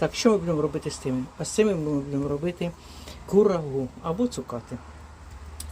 Так, що ми будемо робити з тими? А з цими ми будемо робити курагу або цукати.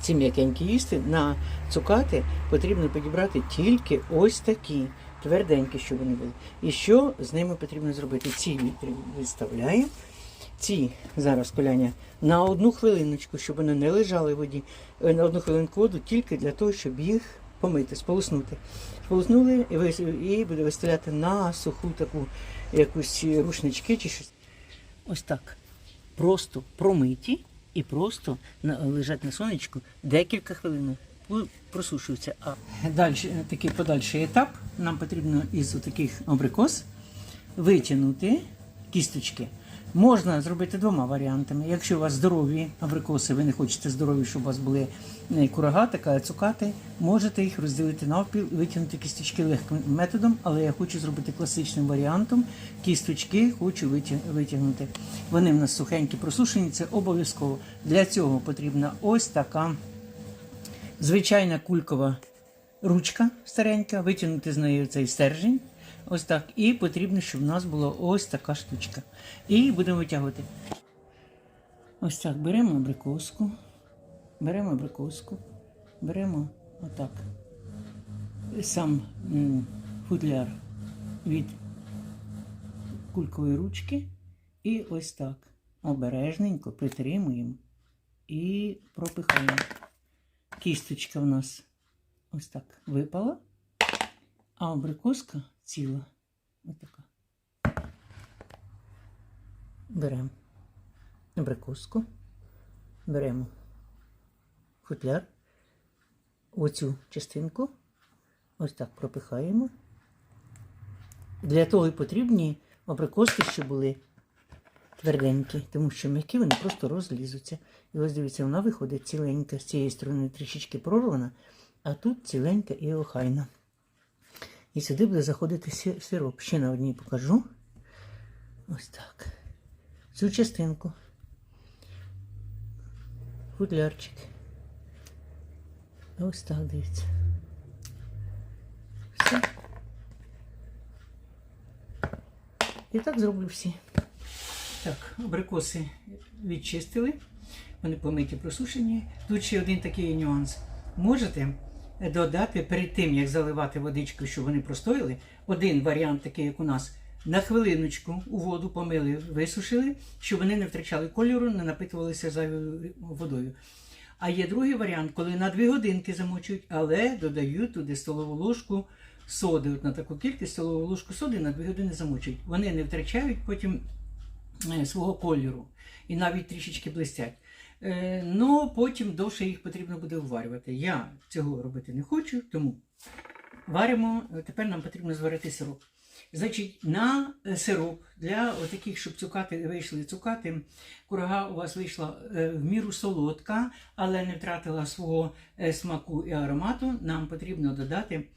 Ці м'якенькі їсти на цукати потрібно підібрати тільки ось такі тверденькі, щоб вони були. І що з ними потрібно зробити? Ці від- відставляємо. Ці зараз коляня на одну хвилиночку, щоб вони не лежали в воді, е, на одну хвилинку воду тільки для того, щоб їх помити, сполоснути. Сполоснули і буде виставляти на суху таку якусь рушнички чи щось. Ось так. Просто промиті і просто лежать на сонечку декілька хвилин. Просушуються. А далі такий подальший етап. Нам потрібно із таких абрикос витягнути кісточки. Можна зробити двома варіантами. Якщо у вас здорові абрикоси, ви не хочете здорові, щоб у вас були е, курага, така цукати, можете їх розділити навпіл і витягнути кісточки легким методом, але я хочу зробити класичним варіантом. Кісточки хочу витягнути. Вони в нас сухенькі просушені, це обов'язково. Для цього потрібна ось така звичайна кулькова ручка старенька, витягнути з неї цей стержень. Ось так. І потрібно, щоб в нас була ось така штучка. І будемо витягувати. Ось так. Беремо абрикоску. Беремо абрикоску. Беремо отак. Сам футляр від кулькової ручки. І ось так. Обережненько притримуємо і пропихаємо. Кісточка в нас ось так випала, а абрикоска ціла. Ось така. Беремо абрикоску, беремо футляр, оцю частинку, ось так пропихаємо. Для того і потрібні абрикоски, щоб були тверденькі, тому що м'які вони просто розлізуться. І ось дивіться, вона виходить ціленька з цієї сторони трішечки прорвана, а тут ціленька і охайна. І сюди буде заходити сироп. Ще на одній покажу. Ось так. Цю частинку. Футлярчик. Ось так дивіться. Все. І так зроблю всі. Так, абрикоси відчистили, вони помиті просушені. Тут ще один такий нюанс. Можете додати перед тим, як заливати водичку, щоб вони простояли, один варіант, такий, як у нас, на хвилиночку у воду помили, висушили, щоб вони не втрачали кольору, не напитувалися зайвою водою. А є другий варіант, коли на дві годинки замочують, але додають туди столову ложку соди. От на таку кількість столову ложку соди на дві години замочують. Вони не втрачають потім е, свого кольору і навіть трішечки блистять. Ну, потім довше їх потрібно буде вварювати. Я цього робити не хочу, тому варимо. Е, Тепер нам потрібно зварити сироп. Значить, на е, сироп для таких, щоб цукати вийшли цукати, курага у вас вийшла в міру солодка, але не втратила свого смаку і аромату. Нам потрібно додати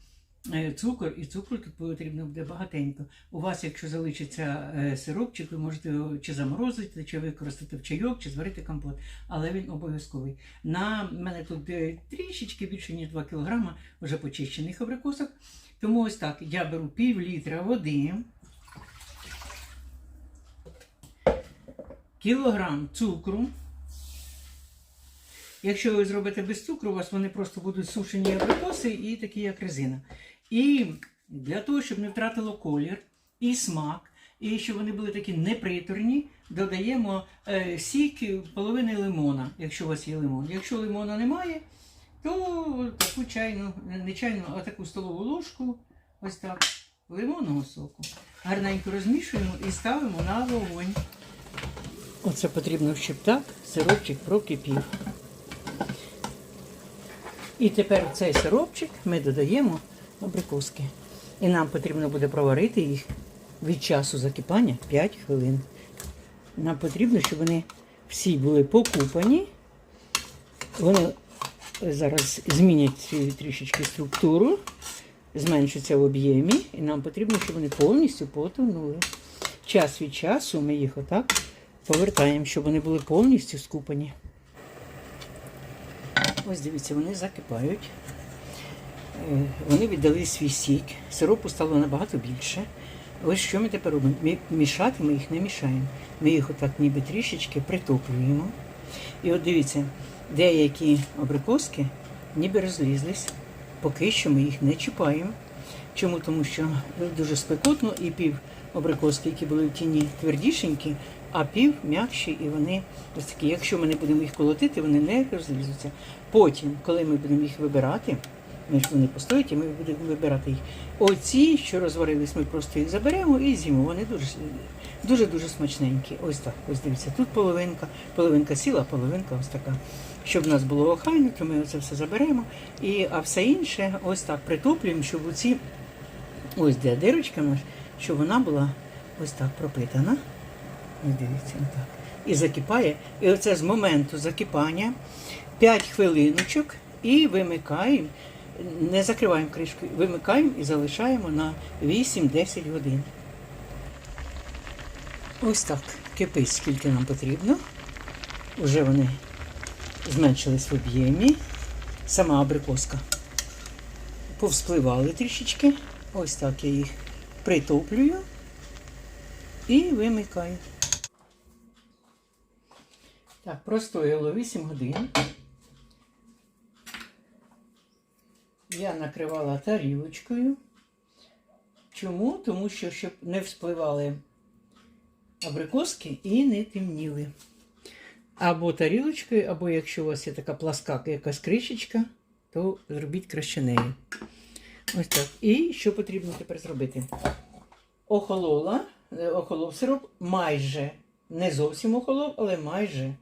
цукор, і цукру тут потрібно буде багатенько. У вас, якщо залишиться е, сиропчик, ви можете його чи заморозити, чи використати в чайок, чи зварити компот. Але він обов'язковий. На мене тут е, трішечки більше ніж 2 кг вже почищених абрикосок. Тому ось так, я беру пів літра води, кілограм цукру. Якщо ви зробите без цукру, у вас вони просто будуть сушені абрикоси і такі, як резина. І для того, щоб не втратило колір і смак, і щоб вони були такі неприторні, додаємо е, сік половини лимона, якщо у вас є лимон. Якщо лимона немає, то таку чайну, не чайну, а таку столову ложку, ось так, лимонного соку. Гарненько розмішуємо і ставимо на вогонь. Оце потрібно, щоб так сиропчик прокипів. І тепер в цей сиропчик ми додаємо абрикоски. І нам потрібно буде проварити їх від часу закипання 5 хвилин. Нам потрібно, щоб вони всі були покупані. Вони зараз змінять свою трішечки структуру, зменшаться в об'ємі, і нам потрібно, щоб вони повністю потонули. Час від часу ми їх отак повертаємо, щоб вони були повністю скупані. Ось дивіться, вони закипають. Е, Вони віддали свій сік. Сиропу стало набагато більше. Ось що ми тепер робимо? Мішати ми їх не мішаємо. Ми їх отак ніби трішечки притоплюємо. І от дивіться, деякі абрикоски ніби розлізлись. Поки що ми їх не чіпаємо. Чому? Тому що дуже спекотно і пів абрикоски, які були в тіні, твердішенькі, а пів м'якші, і вони ось такі. Якщо ми не будемо їх колотити, вони не розлізуться. Потім, коли ми будемо їх вибирати, ми ж вони постоять, і ми будемо вибирати їх. Оці, що розварились, ми просто їх заберемо і з'їмо. Вони дуже дуже дуже смачненькі. Ось так. Ось дивіться. Тут половинка, половинка сіла, половинка ось така. Щоб в нас було охайно, то ми оце все заберемо. І, а все інше ось так притоплюємо, щоб оці, ось де дирочка щоб вона була ось так пропитана. Дивіться, отак. І закипає. І оце з моменту закипання 5 хвилиночок і вимикаємо, не закриваємо кришкою, вимикаємо і залишаємо на 8-10 годин. Ось так кипить, скільки нам потрібно. Уже вони зменшились в об'ємі. Сама абрикоска. Повспливали трішечки. Ось так я їх притоплюю і вимикаю. Так, простояло 8 годин. Я накривала тарілочкою. Чому? Тому що щоб не вспливали абрикоски і не темніли. Або тарілочкою, або якщо у вас є така пласка якась кришечка, то зробіть краще нею. Ось так. І що потрібно тепер зробити? Охолола, е, охолов сироп майже, не зовсім охолов, але майже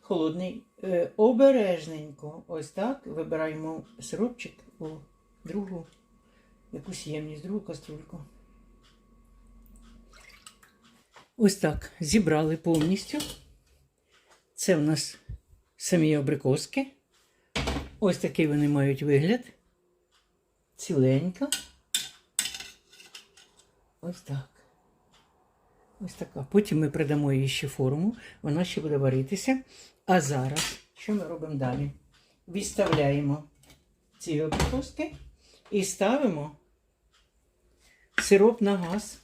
холодний. Е, обережненько. Ось так. Вибираємо сиропчик у другу якусь ємність, другу каструльку. Ось так зібрали повністю. Це в нас самі абрикоски. Ось такий вони мають вигляд. Ціленька. Ось так. Ось така. Потім ми придамо їй ще форму, вона ще буде варитися. А зараз, що ми робимо далі? Відставляємо ці абрикоски і ставимо сироп на газ.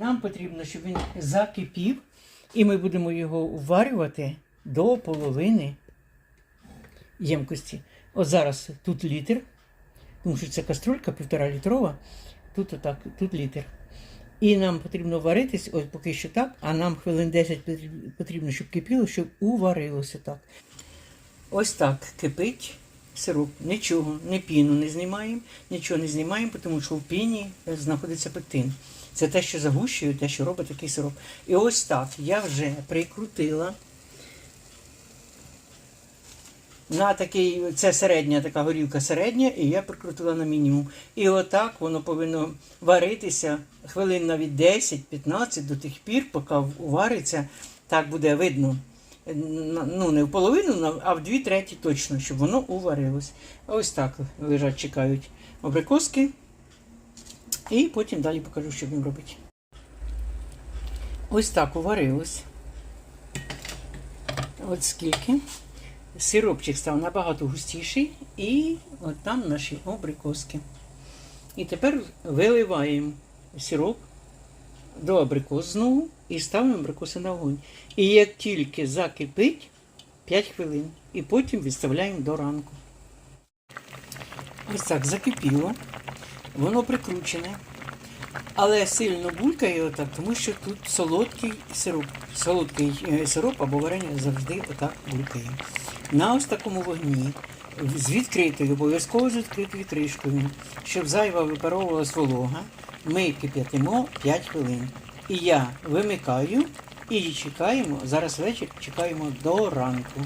Нам потрібно, щоб він закипів, і ми будемо його варювати до половини ємкості. От зараз тут літр, тому що це каструлька півтора літрова, тут отак, тут літр. І нам потрібно варитись, ось поки що так, а нам хвилин 10 потрібно, щоб кипіло, щоб уварилося так. Ось так кипить сироп. Нічого, не піну не знімаємо, нічого не знімаємо, тому що в піні знаходиться пектин. Це те, що загущує, те, що робить такий сироп. І ось так я вже прикрутила на такий, це середня така горілка середня, і я прикрутила на мінімум. І отак воно повинно варитися хвилин навіть 10-15 до тих пір, поки вариться, так буде видно. Ну, не в половину, а в дві треті точно, щоб воно уварилось. Ось так лежать, чекають абрикоски. І потім далі покажу, що він робить. Ось так уварилось. От скільки. Сиропчик став набагато густіший, і от там наші абрикоски. І тепер виливаємо сироп до абрикос знову і ставимо абрикоси на вогонь. І як тільки закипить 5 хвилин, і потім відставляємо до ранку. Ось так закипіло, воно прикручене, але сильно булькає отак, тому що тут солодкий сироп. Солодкий е, сироп або варення завжди отак булькає. На ось такому вогні, з відкритою, обов'язково з відкритою кришкою, щоб зайва випаровувалась волога, ми кип'ятимо 5 хвилин. І я вимикаю і чекаємо, зараз вечір чекаємо до ранку.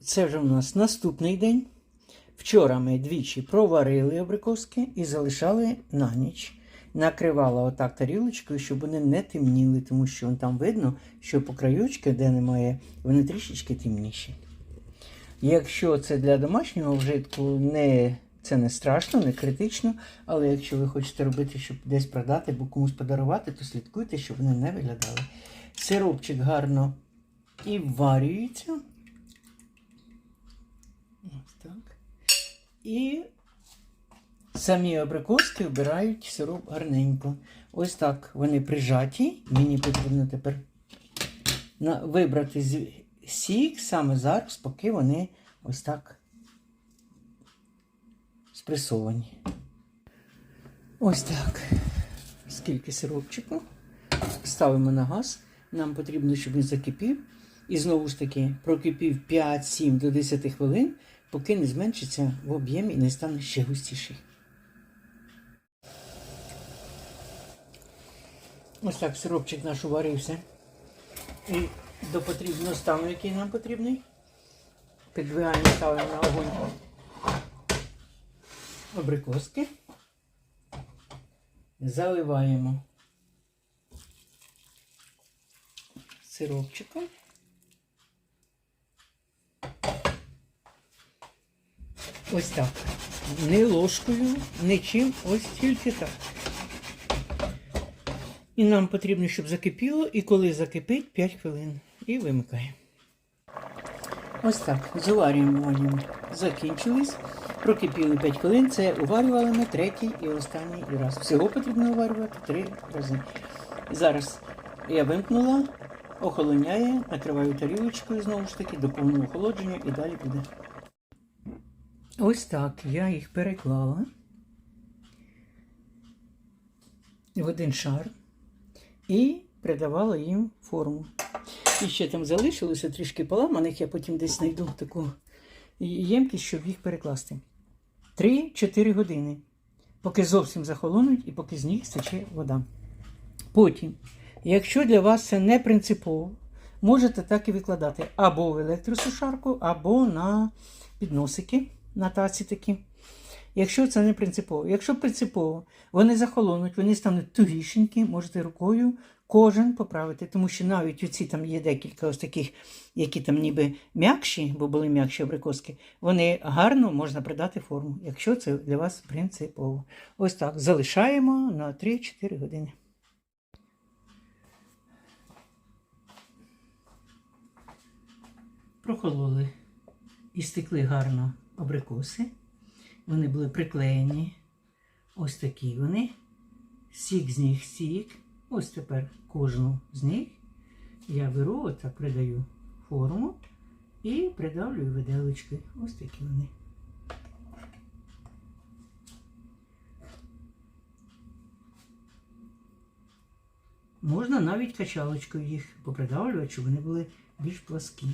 Це вже у нас наступний день. Вчора ми двічі проварили абрикоски і залишали на ніч. Накривала отак тарілочкою, щоб вони не темніли, тому що там видно, що по краючки, де немає, вони трішечки темніші. Якщо це для домашнього вжитку, не, це не страшно, не критично, але якщо ви хочете робити, щоб десь продати або комусь подарувати, то слідкуйте, щоб вони не виглядали. Сиропчик гарно і варюється. Ось так. І самі абрикоски вбирають сироп гарненько. Ось так вони прижаті. Мені потрібно тепер вибрати сік саме зараз, поки вони ось так спресовані. Ось так. Скільки сиропчику. Ставимо на газ. Нам потрібно, щоб він закипів. І знову ж таки прокипів 5-7 до 10 хвилин, поки не зменшиться в об'ємі і не стане ще густіший. Ось так сиропчик наш уварився. І до потрібного стану, який нам потрібний. Підвигаємо, ставимо на огонь абрикоски. Заливаємо сиропчиком. Ось так. Не ложкою, нічим, ось тільки так. І нам потрібно, щоб закипіло, і коли закипить 5 хвилин. І вимикаємо. Ось так. Заварюємо закінчились. Прокипіли 5 хвилин. Це уварювали ми третій і останній раз. Всього потрібно уварювати 3 рази. Зараз я вимкнула, охолоняє, накриваю тарілочкою знову ж таки до повного охолодження і далі буде. Ось так я їх переклала в один шар і придавала їм форму. І ще там залишилося трішки поламаних, я потім десь знайду таку ємкість, щоб їх перекласти. 3-4 години, поки зовсім захолонуть і поки з них стече вода. Потім, якщо для вас це не принципово, можете так і викладати або в електросушарку, або на підносики на таці такі. Якщо це не принципово. Якщо принципово, вони захолонуть, вони стануть тугішенькі, можете рукою кожен поправити, тому що навіть оці там є декілька ось таких, які там ніби м'якші, бо були м'якші абрикоски, вони гарно можна придати форму, якщо це для вас принципово. Ось так залишаємо на 3-4 години. Прохололи і стекли гарно абрикоси. Вони були приклеєні. Ось такі вони. Сік з них сік. Ось тепер кожну з них я беру, отак придаю форму і придавлюю виделочки. Ось такі вони. Можна навіть качалочкою їх попридавлювати, щоб вони були більш пласкі.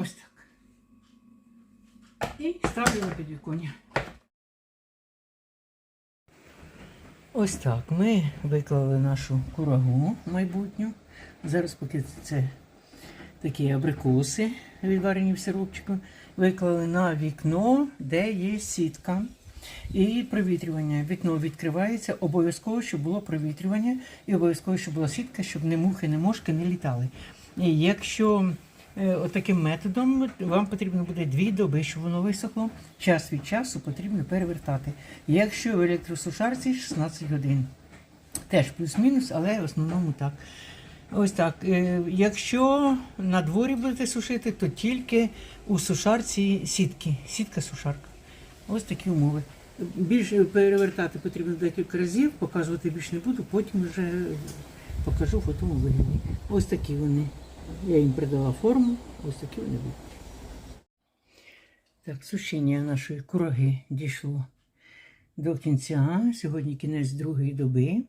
Ось так. І ставлю на підвіконня. Ось так. Ми виклали нашу курагу майбутню. Зараз поки це такі абрикоси, відварені в сиропчику, виклали на вікно, де є сітка. І провітрювання. Вікно відкривається, обов'язково, щоб було провітрювання, і обов'язково, щоб була сітка, щоб не мухи, не мошки не літали. І якщо отаким методом вам потрібно буде дві доби, щоб воно висохло, час від часу потрібно перевертати. Якщо в електросушарці 16 годин. Теж плюс-мінус, але в основному так. Ось так. Е, Якщо на дворі будете сушити, то тільки у сушарці сітки. Сітка-сушарка. Ось такі умови. Більше перевертати потрібно декілька разів, показувати більше не буду, потім вже покажу в готовому вигляді. Ось такі вони. Я їм придала форму, ось такі вони будуть. Так, сушіння нашої кураги дійшло до кінця. Сьогодні кінець другої доби.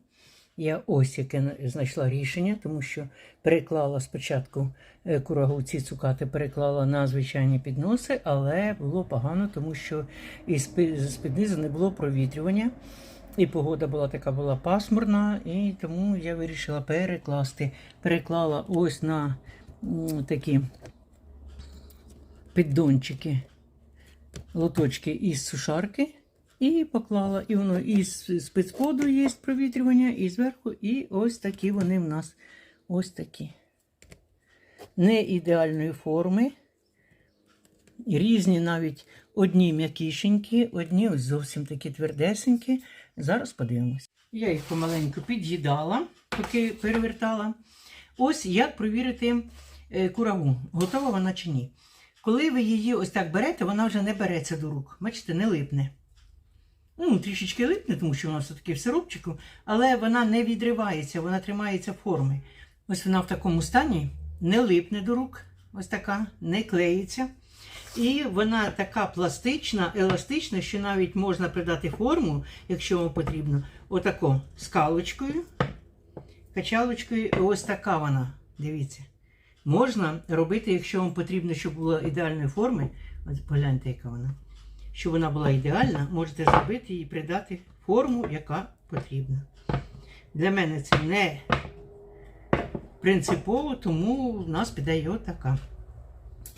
Я ось яке знайшла рішення, тому що переклала спочатку е, курагу ці цукати, переклала на звичайні підноси, але було погано, тому що із з-під низу не було провітрювання. І погода була така була пасмурна, і тому я вирішила перекласти. Переклала ось на такі піддончики, лоточки із сушарки. І поклала, і воно із спецподу є провітрювання, і зверху, і ось такі вони в нас ось такі. Не ідеальної форми. Різні навіть одні м'якішенькі, одні ось зовсім такі твердесенькі. Зараз подивимось. Я їх помаленьку під'їдала, поки перевертала. Ось як провірити е, курагу, готова вона чи ні. Коли ви її ось так берете, вона вже не береться до рук. Бачите, не липне. Ну, трішечки липне, тому що вона все-таки в сиропчику, але вона не відривається, вона тримається форми. Ось вона в такому стані не липне до рук, ось така, не клеїться. І вона така пластична, еластична, що навіть можна придати форму, якщо вам потрібно, отако скалочкою, качалочкою. Ось така вона. Дивіться. Можна робити, якщо вам потрібно, щоб була ідеальної форми. Погляньте, яка вона. Щоб вона була ідеальна, можете зробити і придати форму, яка потрібна. Для мене це не принципово, тому в нас піде отака.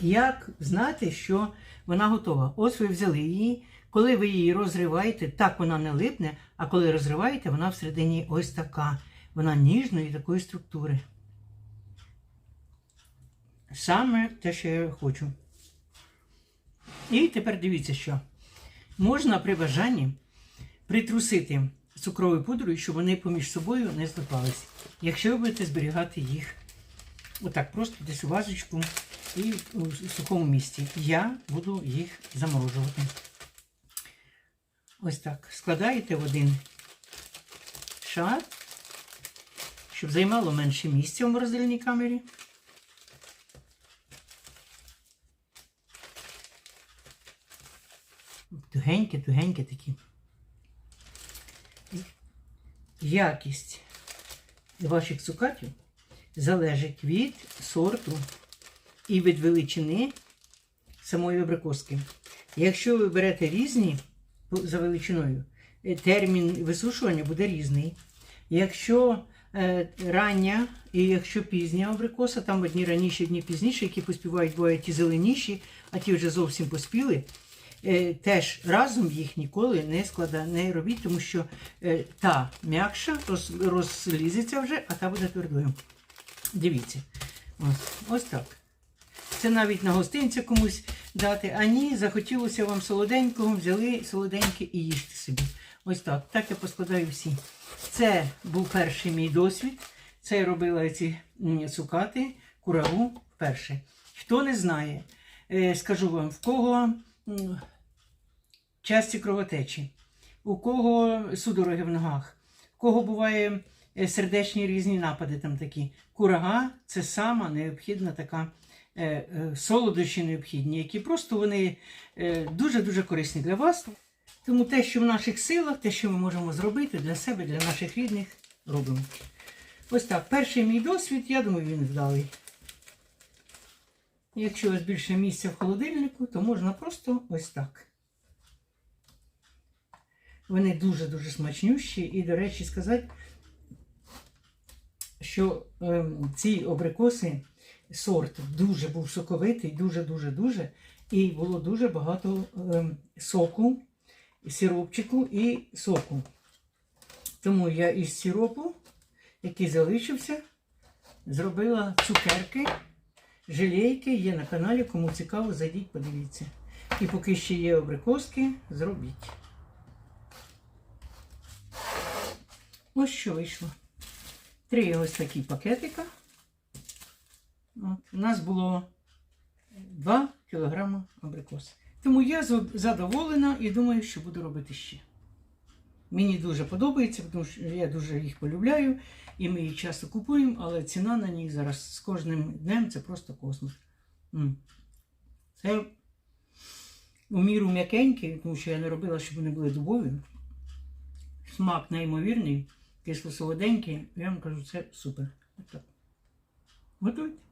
Як знати, що вона готова? Ось ви взяли її. Коли ви її розриваєте, так вона не липне, а коли розриваєте, вона всередині ось така. Вона ніжної такої структури. Саме те, що я хочу. І тепер дивіться, що можна при бажанні притрусити цукровою пудрою, щоб вони поміж собою не злипались. Якщо ви будете зберігати їх отак, просто десь у вазочку і у сухому місці. Я буду їх заморожувати. Ось так. Складаєте в один шар, щоб займало менше місця в морозильній камері. Тугенькі, тугенькі такі. Якість ваших цукатів залежить від сорту і від величини самої абрикоски. Якщо ви берете різні за величиною, е, термін висушування буде різний. Якщо е, рання і якщо пізня абрикоса, там одні раніші, одні пізніші, які поспівають, бувають ті зеленіші, а ті вже зовсім поспіли. Е, теж разом їх ніколи не склада, не робіть, тому що та м'якша роз, розлізеться вже, а та буде твердою. Дивіться. Ось, ось так. Це навіть на гостинця комусь дати. А ні, захотілося вам солоденького, взяли солоденьке і їжте собі. Ось так. Так я поскладаю всі. Це був перший мій досвід. Це я робила ці цукати, курагу вперше. Хто не знає, е, скажу вам, в кого часті кровотечі, у кого судороги в ногах, в кого буває е, сердечні різні напади там такі. Курага це сама необхідна така солодощі необхідні, які просто вони е, дуже-дуже корисні для вас. Тому те, що в наших силах, те, що ми можемо зробити для себе, для наших рідних, робимо. Ось так, перший мій досвід, я думаю, він вдалий. Якщо у вас більше місця в холодильнику, то можна просто ось так. Вони дуже-дуже смачнющі. І, до речі, сказати, що ем, ці абрикоси сорт дуже був соковитий, дуже-дуже-дуже. І було дуже багато ем, соку, сиропчику і соку. Тому я із сиропу, який залишився, зробила цукерки, желейки. Є на каналі. Кому цікаво, зайдіть, подивіться. І поки ще є абрикоски, зробіть. Ось що вийшло. Три ось такі пакетика. От, у нас було 2 кг абрикос. Тому я задоволена і думаю, що буду робити ще. Мені дуже подобається, тому що я дуже їх полюбляю, і ми їх часто купуємо, але ціна на них зараз з кожним днем це просто космос. Це у міру м'якенькі, тому що я не робила, щоб вони були дубові. Смак неймовірний, кисло-солоденький. Я вам кажу, це супер. Готуйте.